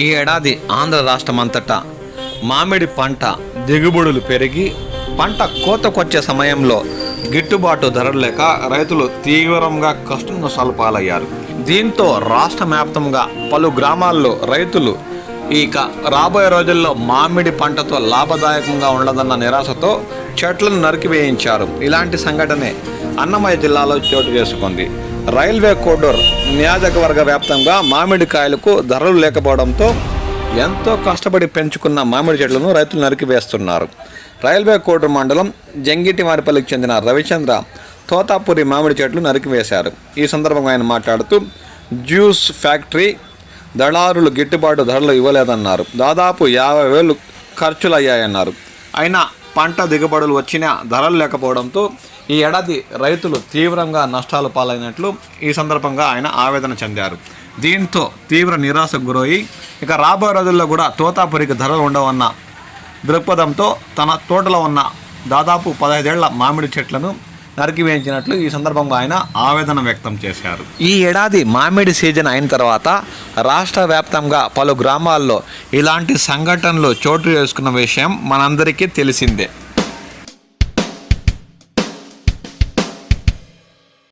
ఈ ఏడాది ఆంధ్ర రాష్ట్రమంతటా మామిడి పంట దిగుబడులు పెరిగి పంట కోతకొచ్చే సమయంలో గిట్టుబాటు ధరలు లేక రైతులు తీవ్రంగా కష్ట నష్టాలు పాలయ్యారు. దీంతో రాష్ట్ర వ్యాప్తంగా పలు గ్రామాల్లో రైతులు ఇక రాబోయే రోజుల్లో మామిడి పంటతో లాభదాయకంగా ఉండదన్న నిరాశతో చెట్లను నరికివేయించారు. ఇలాంటి సంఘటనే అన్నమయ్య జిల్లాలో చోటు చేసుకుంది. రైల్వే కోడూర్ నియోజకవర్గ వ్యాప్తంగా మామిడికాయలకు ధరలు లేకపోవడంతో ఎంతో కష్టపడి పెంచుకున్న మామిడి చెట్లను రైతులు నరికివేస్తున్నారు. రైల్వే కోడూరు మండలం జంగిటి వారిపల్లికి చెందిన రవిచంద్ర తోతాపురి మామిడి చెట్లు నరికివేశారు. ఈ సందర్భంగా ఆయన మాట్లాడుతూ జ్యూస్ ఫ్యాక్టరీ దళారులు గిట్టుబాటు ధరలు ఇవ్వలేదన్నారు. దాదాపు యాభై వేలు ఖర్చులు అయ్యాయన్నారు అయినా పంట దిగుబడులు వచ్చినా ధరలు లేకపోవడంతో ఈ ఏడాది రైతులు తీవ్రంగా నష్టాలు పాలైనట్లు ఈ సందర్భంగా ఆయన ఆవేదన చెందారు. దీంతో తీవ్ర నిరాశకు గురయ్యి ఇక రాబోయే రోజుల్లో కూడా తోతాపురికి ధరలు ఉండవన్న దృక్పథంతో తన తోటలో ఉన్న దాదాపు పదహైదేళ్ళ మామిడి చెట్లను నరికివేయించినట్లు ఈ సందర్భంగా ఆయన ఆవేదన వ్యక్తం చేశారు. ఈ ఏడాది మామిడి సీజన్ అయిన తర్వాత రాష్ట్ర వ్యాప్తంగా పలు గ్రామాల్లో ఇలాంటి సంఘటనలు చోటు చేసుకున్న విషయం మనందరికీ తెలిసిందే.